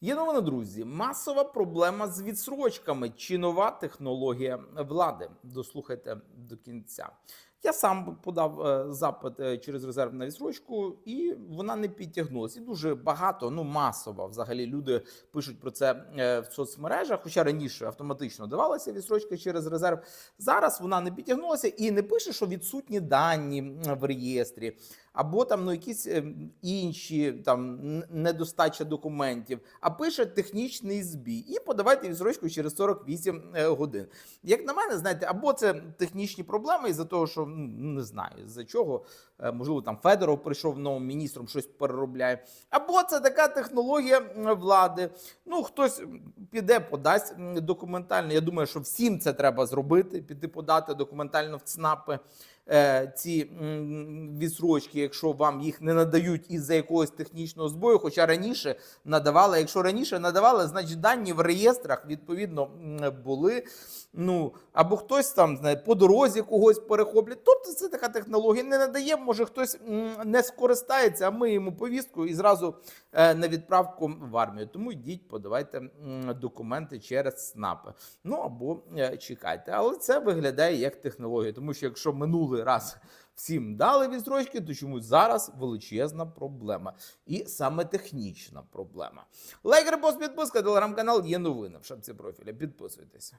Є новина, друзі. Масова проблема з відсрочками чи нова технологія влади. Дослухайте до кінця. Я сам подав е, запит е, через резерв на відсрочку, і вона не підтягнулася. І дуже багато, ну масово, взагалі люди пишуть про це е, в соцмережах. Хоча раніше автоматично давалася відсрочка через резерв. Зараз вона не підтягнулася і не пише, що відсутні дані в реєстрі, або там ну якісь інші там недостача документів, а пише технічний збій. І подавайте відсрочку через 48 е, годин. Як на мене, знаєте, або це технічні проблеми із-за того, що не знаю, з-за чого, е, можливо, там Федоров прийшов новим міністром, щось переробляє. Або це така технологія влади. Ну, хтось піде, подасть документально. Я думаю, що всім це треба зробити, піти подати документально в ЦНАПи. Е, Ці відсрочки, якщо вам їх не надають із-за якогось технічного збою, хоча раніше надавали. Якщо раніше надавали, значить дані в реєстрах відповідно були. Ну або хтось там знає, по дорозі когось перехоплять. Тобто це така технологія не надає. Може хтось не скористається, а ми йому повістку і зразу е, на відправку в армію. Тому йдіть, подавайте документи через СНАПи. Ну або е, чекайте. Але це виглядає як технологія, тому що якщо минулий раз. Всім дали відстрочки, то чомусь зараз величезна проблема. І саме технічна проблема. Лайк, репост, підписка, телеграм-канал є новини в шапці профіля. Підписуйтеся.